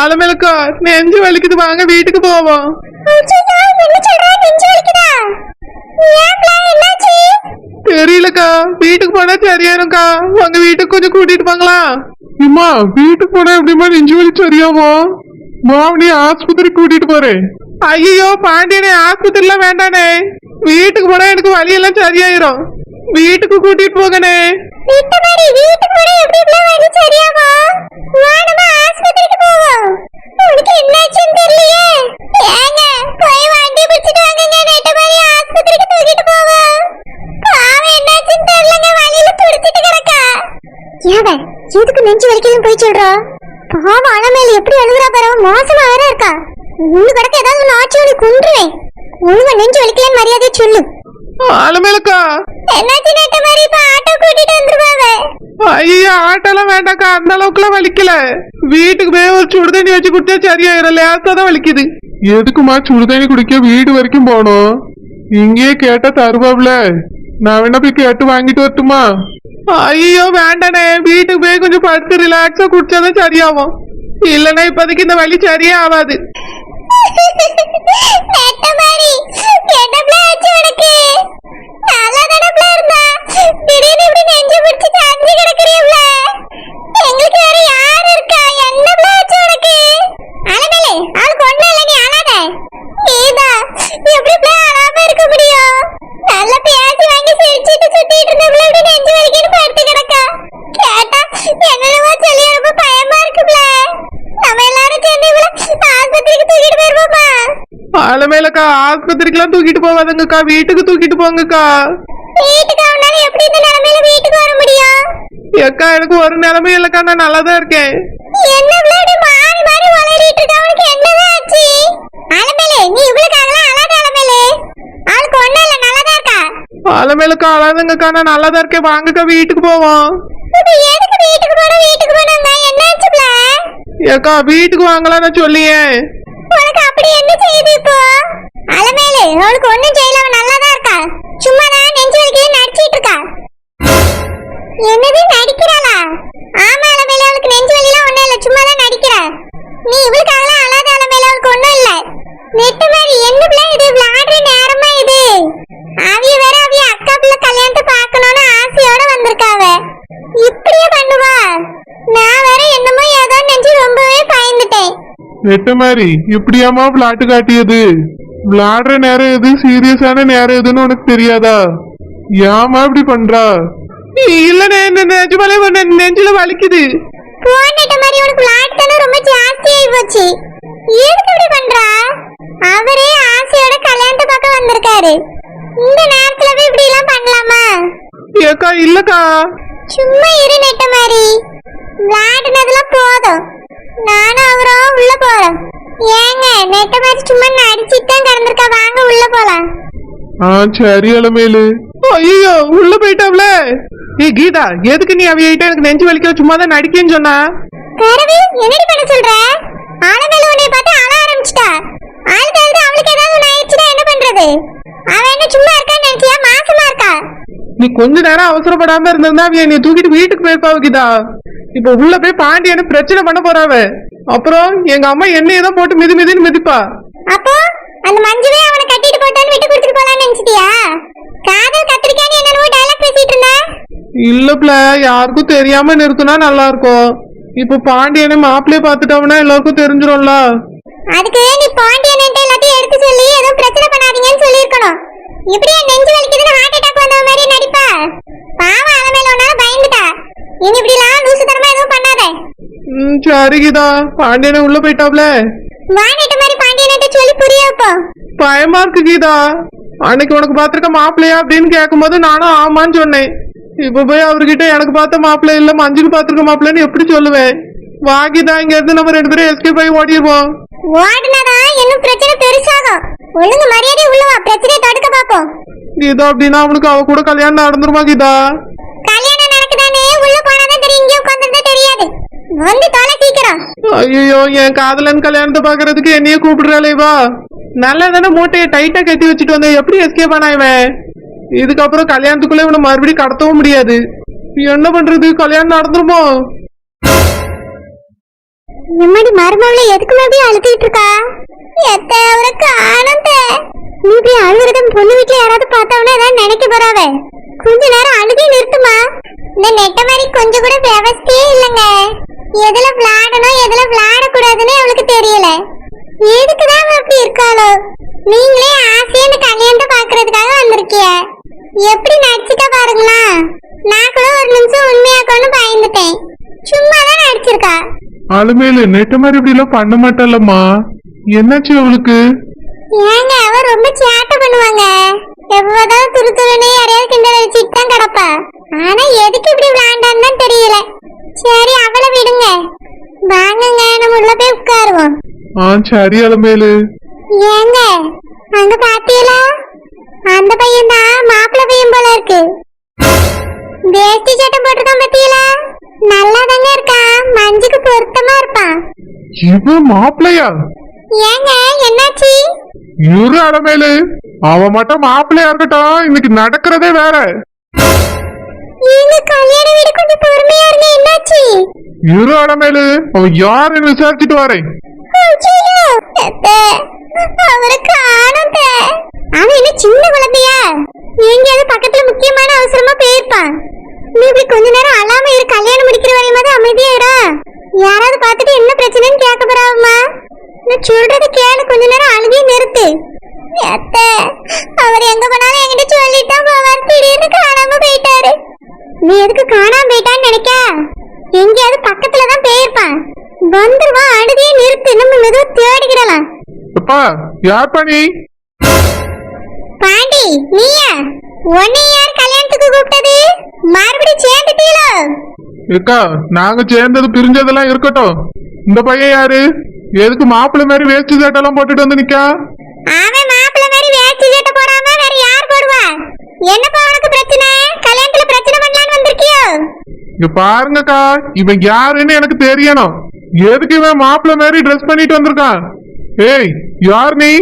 ஆலமேலக்கா நெஞ்சு வலிக்குது வாங்க வீட்டுக்கு போவோம் தெரியலக்கா வீட்டுக்கு போனா சரியாயிரும்க்கா உங்க வீட்டுக்கு கொஞ்சம் கூட்டிட்டு போங்களா அம்மா வீட்டுக்கு போனா எப்படிமா நெஞ்சு வலி சரியாவோ மாவனி ஆஸ்பத்திரி கூட்டிட்டு போறேன் ஐயோ பாண்டியனே ஆஸ்பத்திரில வேண்டானே வீட்டுக்கு போனா எனக்கு வலியெல்லாம் சரியாயிரும் வீட்டுக்கு கூட்டிட்டு போகனே வீட்டுக்கு வீட்டுக்கு போற எப்படிலாம் வலி சரியாமா வா நம்ம ஆஸ்பத்திரிக்கு போவோம். உனக்கு என்னாச்சுன்னு தெரியலையே. ஏங்க போய் வண்டி பிடிச்சிட்டு வாங்கங்க. நேத்து மாதிரி ஆஸ்பத்திரிக்கு தூக்கிட்டு போவோம். பாவம் என்னாச்சுன்னு தெரியலங்க. வலியில துடிச்சிட்டு கிடக்கா. ஏவன் எதுக்கு நெஞ்சு வலிக்குதுன்னு போய் சொல்றா? பாவ அலமேல எப்படி அழுகுறா பாரு. மோசமா வேற இருக்கா. உன்னு கிடக்க ஏதாவது நாச்சு உனக்கு குன்றுவேன். ஒழுங்கா நெஞ்சு வலிக்கலன்னு மரியாதையை சொல்லு. ஆலமேலக்கா என்னாச்சு நெட்ட மாதிரி இப்ப ஆட்டோ கூட்டிட்டு வந்துருவாங்க ஐயோ ஆட்டெல்லாம் வேண்டாக்கா அந்த அளவுக்குலாம் வலிக்கல வீட்டுக்கு போய் ஒரு சுடுதண்ணி வச்சு குடிச்சா சரியாயிரும் லேசா தான் வலிக்குது எதுக்குமா சுடுதண்ணி குடிக்க வீடு வரைக்கும் போகணும் இங்கேயே கேட்டா தருவாப்ல நான் வேணா போய் கேட்டு வாங்கிட்டு வரட்டுமா ஐயோ வேண்டானே வீட்டுக்கு போய் கொஞ்சம் படுத்து ரிலாக்ஸா குடிச்சாதான் சரியாகும் இல்லைன்னா இப்போதைக்கு இந்த வலி சரியே ஆகாது நெட்ட மாதிரி கெட்டப்ல ஆச்சு உனக்கு. நல்லா தடப்ல இருந்தா திடீர்னு இப்படி நெஞ்சு பிடிச்சு சாஞ்சு கிடக்குறீல்ல எங்களுக்கு வேற யார் இருக்கா என்னப்ல ஆச்சு உனக்கு அழகலே அவளுக்கு ஒண்ணும் இல்ல நீ அழாத நீதா எப்படி இப்படி அழாம இருக்க முடியும் நல்ல பேசி வாங்கி சிரிச்சிட்டு சுத்திட்டு இருந்தவள இப்படி நெஞ்சு வலிக்குன்னு படுத்து கிடக்கா கேட்டா என்னென்னமோ சொல்லி ரொம்ப பயமா இருக்குல்ல நம்ம எல்லாரும் சேர்ந்து இவள ஆஸ்பத்திரிக்கு தூக்கிட்டு போயிருவோமா ஆலமேலக்கா ஆஸ்பத்திரிக்கெல்லாம் தூக்கிட்டு போவாதுங்கக்கா வீட்டுக்கு தூக்கிட்டு போங்கக்கா. வீட்டுக்கு அவனால எப்படி இந்த நிலைமையில வீட்டுக்கு வர முடியும்? ஏக்கா எனக்கு ஒரு நிலைமை இல்லக்கா நான் நல்லா தான் இருக்கேன். என்ன விளையாடி மாறி மாறி வளரிட்டு இருக்க? அவனுக்கு என்னதான் ஆச்சு? அலமேலே நீ இவளுக்காகலாம் அழாத அலமேலே அவளுக்கு ஒண்ணும் இல்ல நல்லதா இருக்கா? ஆலமேலக்கா அழாதுங்கக்கா நான் நல்லா தான் இருக்கேன். வாங்கக்கா வீட்டுக்கு போவோம். இப்ப எதுக்கு வீட்டுக்கு போன வீட்டுக்கு போனாங்க? என்ன ஏக்கா வீட்டுக்கு வாங்கலாம் நான் சொல்லியே. உனக்கு அப்படி என்ன செய்யுது இப்போ? அவளுக்கு ஒண்ணும் செய்யல அவன் நல்லாதான் இருக்கா. சும்மா தான் நெஞ்சு வலிக்கு நடிச்சிட்டு இருக்கா. என்னது நடிக்கிறாளா? ஆமா அலமேலே அவளுக்கு நெஞ்சு வலிலாம் ஒண்ணும் இல்ல சும்மா தான் நடிக்கிறா. நீ இவளுக்காகலாம் அழாத அலமேலே அவளுக்கு ஒண்ணும் இல்ல. நெட்டு மாதிரி என்ன பிள்ளை இது விளையாடுற நேரமா இது. அவிய வேற அவிய அக்கா பிள்ளை கல்யாணத்தை பார்க்கணும்னு ஆசையோட வந்திருக்காவ இப்படியே பண்ணுவா. நான் வேற என்னமோ ஏதோ நெஞ்சு ரொம்பவே பயந்துட்டேன். நெட்டு மாதிரி இப்படியாமா விளையாட்டு காட்டியது? விளாடுற நேரம் எது? சீரியஸான நேரம் எதுன்னு உனக்கு தெரியாதா? ஏமா இப்படி பண்றா? இல்லனே நிஜமாலே ஒரு நெஞ்சில வலிக்குது. போன்ட்ட மாதிரி உனக்கு விளையாட்டுத்தனம் ரொம்ப ஜாஸ்தியாகி போச்சு. எதுக்கு இப்படி பண்றா? அவரே ஆசையோட கல்யாணத்தை பார்க்க வந்திருக்காரு. இந்த நேரத்துல போய் இப்படி எல்லாம் பண்ணலாமா? ஏக்கா இல்லக்கா. சும்மா இரு நெட்ட மாதிரி. விளையாடுனதுலாம் போதும். நானும் அவரும் உள்ள போறோம். ஏங்க நெட்ட மாதிரி சும்மா நடிச்சிட்டு தான் கிடந்திருக்கா வாங்க உள்ள போலாம். ஆ சரி அலமேலு ஐயோ உள்ள போயிட்டாவ்ல ஏய் கீதா எதுக்கு நீ அவையிட்ட எனக்கு நெஞ்சு வலிக்கல சும்மா தான் நடிக்கேன்னு சொன்னா. கரவி என்னடி பண்ண சொல்ற? ஆளுநர் உன்னை பார்த்து அழ ஆரம்பிச்சிட்டா. ஆளுக்கு அழுது அவளுக்கு ஏதாவது ஆயிடுச்சுன்னா என்ன பண்றது? அவ என்ன சும்மா இருக்கான்னு நினைச்சியா? மாசமா இருக்கா? நீ கொஞ்ச நேரம் அவசரப்படாம இருந்திருந்தா அவைய நீ தூக்கிட்டு வீட்டுக்கு போயிருப்பாவ கீதா. இப்ப உள்ள போய் பாண்டியனை பிரச்சனை பண்ண போறாவ. அப்புறம் எங்க அம்மா என்னைய தான் போட்டு மிதி மிதின்னு மிதிப்பா. அப்போ அந்த மஞ்சுவே அவனை கட்டிட்டு போட்டான்னு விட்டு கொடுத்துட்டு போலான்னு நினைச்சிட்டியா? காதல் கத்திரிக்கான்னு என்னென்னவோ டைலாக் பேசிட்டு இருந்த? இல்லப்ல யாருக்கும் தெரியாம நிறுத்தினா நல்லா இருக்கும் இப்ப பாண்டியனை மாப்பிள்ளைய பாத்துட்டோம்னா எல்லாருக்கும் தெரிஞ்சிரும்ல. அதுக்கு நீ பாண்டியன் எல்லாத்தையும் எடுத்து சொல்லி எதுவும் பிரச்சனை பண்ணாதீங்கன்னு சொல்லியிருக்கணும். இப்படியே நெஞ்சு வலிக்குதுன்னு ஹார்ட் அட்டாக் வந்த மாதிரி நடிப்பா. பாவம் அலமேல உன்னால பயந்துட்டா. இனி இப்படிலாம் லூசுத்தனமா எதுவும் பண்ணாத. ம் சரி கீதா பாண்டியனை உள்ள போயிட்டாப்ல. வாணிட்ட மாதிரி பாண்டியன்கிட்ட சொல்லி புரிய வைப்போம் பயமா இருக்கு கீதா. அன்னைக்கு உனக்கு பாத்திருக்க மாப்பிள்ளையா அப்படின்னு கேட்கும்போது நானும் ஆமான்னு சொன்னேன். இப்ப போய் அவர்கிட்ட எனக்கு பார்த்த மாப்பிள்ளை இல்ல மஞ்சுக்கு பாத்திருக்க மாப்பிள்ளைன்னு எப்படி சொல்லுவேன்? வா கீதா இங்க இருந்து நம்ம ரெண்டு பேரும் எஸ்கேப் ஆகி ஓடிடுவோம் ஓடுனாதான் இன்னும் பிரச்சனை பெருசாகும்? ஒழுங்கு மரியாதை உள்ள வா பிரச்சனையை தடுக்க பாப்போம் கீதா அப்படின்னா அவனுக்கு அவ கூட கல்யாணம் நடந்துருமா கீதா? கல்யாணம் நடக்குதானே உள்ள போனாதான் தெரியும் இங்கே உட்காந்துருந்தா தெரியாது வந்து தொலை சீக்கிரம். ஐயோ என் காதலன் கல்யாணத்தை பாக்குறதுக்கு என்னைய கூப்பிடுறாளே வா. நல்லா தானே மூட்டையை டைட்டா கட்டி வச்சுட்டு வந்தேன். எப்படி எஸ்கேப் ஆனா இவன்? இதுக்கப்புறம் கல்யாணத்துக்குள்ள இவனை மறுபடியும் கடத்தவும் முடியாது. என்ன பண்றது? கல்யாணம் நடந்துருமோ? எம்மாடி மருமவளை எதுக்கு அப்படியே அழுத்திட்டு இருக்கா? எத்த அவரை காணந்த நீ இப்படி அழுகிறத பொண்ணு வீட்டுல யாராவது பார்த்தவனா ஏதாவது நினைக்க போறாவ? கொஞ்ச நேரம் அழுகி நிறுத்துமா? இந்த நெட்ட மாதிரி கொஞ்சம் கூட விவஸ்தையே இல்லைங்க. எதுல விளையாடணும் எதுல விளையாடக்கூடாதுன்னு அவளுக்கு தெரியல. எதுக்குதான் அப்படி இருக்காளோ? நீங்களே ஆசையா இந்த கல்யாணத்தை பாக்குறதுக்காக வந்திருக்கிய. எப்படி நடிச்சுட்டா பாருங்களா. நான் கூட ஒரு நிமிஷம் உண்மையாக்கொண்டு பயந்துட்டேன். சும்மா தான் நடிச்சிருக்கா. அலுமேலு நெட்ட மாதிரி இப்படி எல்லாம் பண்ண மாட்டாளம்மா. என்னாச்சு அவளுக்கு ஏங்க அவ ரொம்ப சேட்டை பண்ணுவாங்க. எப்பதான் துரு துருன்னு யாரையாவது கிண்டல் அடிச்சிட்டு தான் கிடப்பா. ஆனா எதுக்கு இப்படி விளையாண்டான்னு தெரியல. சரி அவளை விடுங்க. வாங்குங்க நம்ம உள்ள போய் உட்காருவோம். ஆ சரி அலுமேலு. ஏங்க அங்க பாத்தீங்களா? அந்த பையன் தான் மாப்பிள்ளை பையன் போல இருக்கு. வேஷ்டி சட்டை போட்டிருக்கான் பாத்தீங்களா? நல்லா தாங்க இருக்கான். மஞ்சுக்கு பொருத்தமா இருப்பான். இவன் மாப்பிள்ளையா? ஏங்க இரு அலமேலு அவன் மட்டும் மாப்பிள்ளையா இருக்கட்டும். இன்னைக்கு நடக்கிறதே வேற. இரு அலமேலு அவன் யாருன்னு விசாரிச்சுட்டு வரேன். ஐயையோ, அத்தை, அவரை காணோம் அத்தை. அவன் என்ன சின்ன குழந்தையா? எங்கேயாவது பக்கத்துல முக்கியமான அவசரமா போயிருப்பான். நீ இப்படி கொஞ்ச நேரம் அழாம இரு கல்யாணம் முடிக்கிற வரையுமாவது அமைதியா இரா. யாராவது பார்த்துட்டு என்ன பிரச்சனைன்னு கேட்க போறாவுமா நான் சொல்றத கேளு அத்தை அவர் எங்க போனாலும் என்கிட்ட சொல்லிட்டு போவார். திடீர்னு காணாம போயிட்டாரு. நீ எதுக்கு காணாம போயிட்டான்னு நினைக்க? எங்கேயாவது பக்கத்துல தான் போயிருப்பான். வந்துருவான் அழுதியே நிறுத்து. நம்ம மெதுவா தேடிக்கிடலாம். அப்பா யார் பண்ணி பாண்டி நீயா? உன்னை யார் கல்யாணத்துக்கு கூப்பிட்டது? மறுபடியும் சேர்ந்துட்டீங்களோ? ஏக்கா நாங்க சேர்ந்தது பிரிஞ்சதெல்லாம் இருக்கட்டும். இந்த பையன் யாரு? எதுக்கு மாப்பிள்ளை மாதிரி வேஷ்டி சட்டெல்லாம் போட்டுட்டு வந்து நிக்கா? அவன் மாப்பிள்ளை மாதிரி வேஷ்டி சட்டை போடாம வேற யார் போடுவா? என்னப்பா உனக்கு பிரச்சனை? கல்யாணத்துல பிரச்சனை பண்ணலான்னு வந்திருக்கியோ? இங்க பாருங்கக்கா இவன் யாருன்னு எனக்கு தெரியணும். எதுக்கு இவன் மாப்பிள்ளை மாதிரி ட்ரெஸ் பண்ணிட்டு வந்திருக்கான்? ஏய் யார் நீ?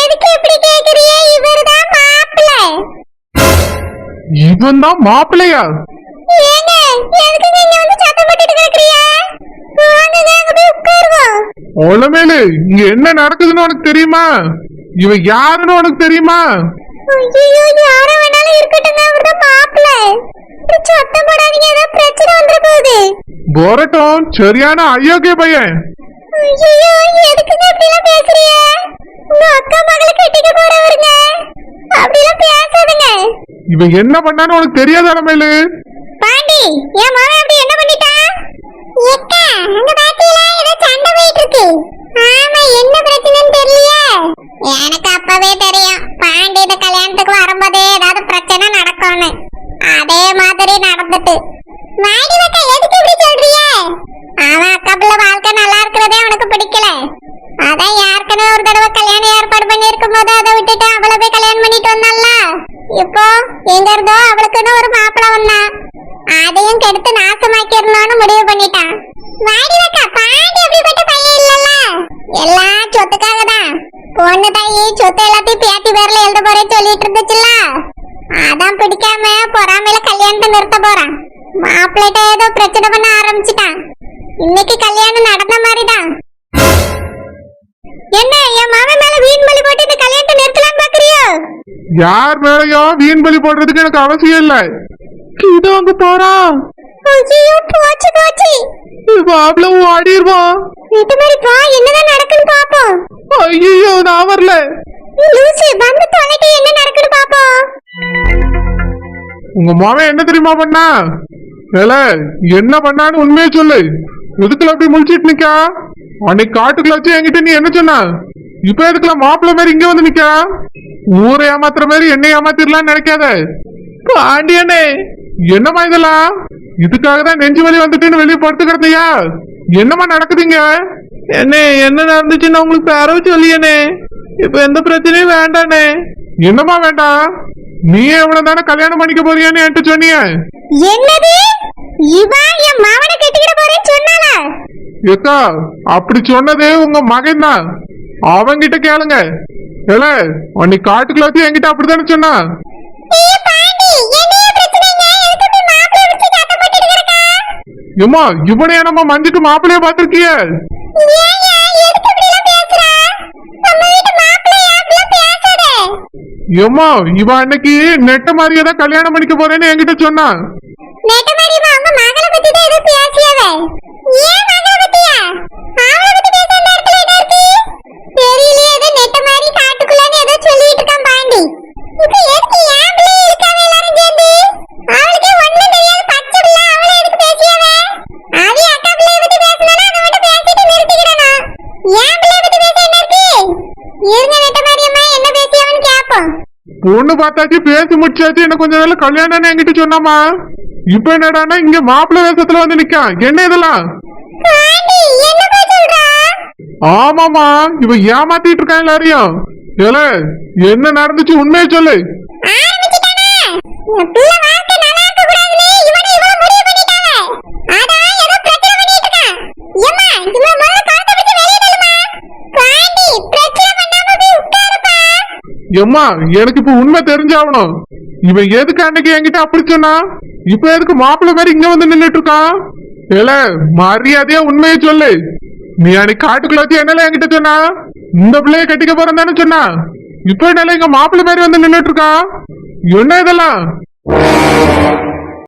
எதுக்கு இப்படி அங்க போய் உட்காருவோம் உலமேலு இங்க என்ன நடக்குதுன்னு உனக்கு தெரியுமா? இவன் யாருன்னு உனக்கு தெரியுமா? போரட்டும் சரியான அயோக்கிய பையன். ஐயோ எதுக்குங்க இப்படி எல்லாம் பேசுறீங்க? உங்க அக்கா மகளை கட்டிக்க போறவருங்க. அப்படி எல்லாம் பேசாதுங்க இவன் என்ன பண்ணான்னு உனக்கு தெரியாத அலமேலு பாண்டி என் மாமா அப்படி என்ன பண்ணிட்டான்? எக்கா அங்க பாத்தீங்களா? ஏதோ சண்டை போயிட்டு இருக்கு. ஆமா என்ன பிரச்சனைன்னு தெரியலையே எனக்கு அப்பவே தெரியும் பாண்டி இந்த கல்யாணத்துக்கு வரும்போதே ஏதாவது பிரச்சனை நடக்கும்னு அதே மாதிரி நடந்துட்டு வாடி வக்கா எதுக்கு இப்படி சொல்றிய அவன் அக்கா பிள்ளை வாழ்க்கை நல்லா இருக்கிறதே அவனுக்கு பிடிக்கல அதான் ஏற்கனவே ஒரு தடவை கல்யாணம் ஏற்பாடு பண்ணி இருக்கும்போது அதை விட்டுட்டு அவளை போய் கல்யாணம் பண்ணிட்டு வந்தான்ல இப்போ எங்க இருந்தோ அவளுக்குன்னு ஒரு மாப்பிள வந்தான் அதையும் கெடுத்து நாசமாக்கிடணும்னு முடிவு பண்ணிட்டான் வாடி வக்கா பாண்டி அப்படிப்பட்ட பையன் இல்லல்ல எல்லாம் சொத்துக்காக தான் பொண்ணு தாயி சொத்து எல்லாத்தையும் பேத்தி பேர்ல எழுத போறேன்னு சொல்லிட்டு இருந்துச்சுல்ல? அதான் பிடிக்காம பொறாமையில கல்யாணத்தை நிறுத்த போறான். மாப்பிள்ளைட்ட ஏதோ பிரச்சனை பண்ண ஆரம்பிச்சிட்டான். இன்னைக்கு கல்யாணம் நடந்த மாதிரிதான். என்ன என் மாமன் மேல வீண் பலி போட்டு இந்த கல்யாணத்தை நிறுத்தலாம் பாக்குறியோ? யார் மேலயும் வீண் பலி போடுறதுக்கு எனக்கு அவசியம் இல்ல. இதோ அங்க போறான் ஐயோ போச்சு போச்சு. மாப்பிள்ள ஓடிடுவான். இது மாதிரி வா என்னதான் நடக்குன்னு பாப்போம். ஐயோ நான் வரல. லூசு வந்து தொலைட்டு என்ன நடக்குன்னு பாப்போம் உங்க மாமன் என்ன தெரியுமா பண்ணா? ஏல என்ன பண்ணான்னு உண்மையை சொல்லு. எதுக்குல அப்படி முழிச்சிட்டு நிக்கா? அன்னைக்கு காட்டுக்குள்ள வச்சு என்கிட்ட நீ என்ன சொன்ன? இப்ப எதுக்குல மாப்பிள்ளை மாதிரி இங்க வந்து நிக்கா? ஊரை ஏமாத்துற மாதிரி என்னை ஏமாத்திரலாம்னு நினைக்காத. பாண்டியனே என்னம்மா இதெல்லாம்? இதுக்காக தான் நெஞ்சு வலி வந்துட்டுன்னு வெளியே படுத்து கிடந்தியா என்னம்மா நடக்குதுங்க என்ன என்ன நடந்துச்சுன்னு உங்களுக்கு பேரவு சொல்லியனே இப்ப எந்த பிரச்சனையும் வேண்டானே என்னம்மா வேண்டாம் நீயே இவ்வளவு தானே கல்யாணம் பண்ணிக்க போறியான்னு என்கிட்ட சொன்னிய. என்னது? இவா என் மாவனை கட்டிக்கிட போறேன்னு சொன்னாளா? ஏக்கா அப்படி சொன்னது உங்க மகன் தான் அவங்கிட்ட கேளுங்க. ஏல அன்னைக்கு காட்டுக்குள்ள வச்சு என்கிட்ட அப்படித்தானே சொன்னா? ஏம்மா இவனையா நம்ம மஞ்சுக்கு மாப்பிள்ளைய பாத்திருக்கிய ஏன்யா, எதுக்கு இப்படிலாம் பேசுற? நம்ம வீட்டு மாப்பிள்ளையா அப்படிலாம் பேசாத. ஏம்மா இவ அன்னைக்கு நெட்ட மாதிரியே தான் கல்யாணம் பண்ணிக்க போறேன்னு என்கிட்ட சொன்னா நெட்ட மாதிரிமா, உங்க மகளை பத்தி தான் ஏதோ பேசியவ. ஏன் மகளை பத்தியா? அவளை பத்தி பேசுற நேரத்துல என்ன இருக்கு? தெரியலையே, ஏதோ நெட்ட மாதிரி காட்டுக்குள்ளன்னு ஏதோ சொல்லிட்டு இருக்கான் பாண்டி. இப்ப எதுக்கு என் பிள்ளைய இழுக்காம எல்லாரும் சேர்ந்து? அவளுக்கே ஒண்ணும் தெரியாது, பச்சை பிள்ளை, அவளை எதுக்கு பேசியவ? அவ அக்கா பிள்ளைய பத்தி பேசுனாலும் அதை மட்டும் பேசிட்டு நிறுத்திக்கிடணும். என் பிள்ளைய பத்தி பேச என்ன இருக்கு? இருங்க நெட்ட மாரியம்மா, என்ன பேசியவன்னு கேப்போம். பொண்ணு பார்த்தாச்சு பேசி முடிச்சாச்சு என்ன கொஞ்ச நாள் கல்யாணம்னு என்கிட்ட சொன்னாமா இப்ப என்னடான்னா இங்க மாப்பிள்ளை வேஷத்துல வந்து நிக்கான் என்ன இதெல்லாம்? ஆமாமா இவ ஏமாத்திட்டு இருக்கான் எல்லாரையும். ஏல என்ன நடந்துச்சு உண்மையை சொல்லு ஆரம்பிச்சிட்டானே. இந்த பிள்ளை வாழ்க்கை நல்லா இருக்க கூடாதுன்னு இவனை இவளை முடிவு பண்ணிட்டாங்க. அதான் ஏதோ பிரச்சனை பண்ணிட்டு இருக்கான். ஏம்மா, இவன் முதல்ல கழுத்தை பிடிச்சு வெளியே தள்ளுமா. பாண்டி, பிரச்சனை பண்ணாம போய் உட்காருப்பா. எம்மா எனக்கு இப்ப உண்மை தெரிஞ்சாகணும். இவன் எதுக்கு அன்னைக்கு என்கிட்ட அப்படி சொன்னா? இப்ப எதுக்கு மாப்பிள்ள மாதிரி இங்க வந்து நின்னுட்டு இருக்கான் ஏல மரியாதையா உண்மையை சொல்லு. நீ அன்னைக்கு காட்டுக்குள்ளாத்தி வச்சு என்னல என்கிட்ட சொன்னா? இந்த பிள்ளைய கட்டிக்க போறேன் தானே சொன்னா? இப்ப என்னால இங்க மாப்பிள்ள மாதிரி வந்து நின்னுட்டு இருக்கான் என்ன இதெல்லாம்?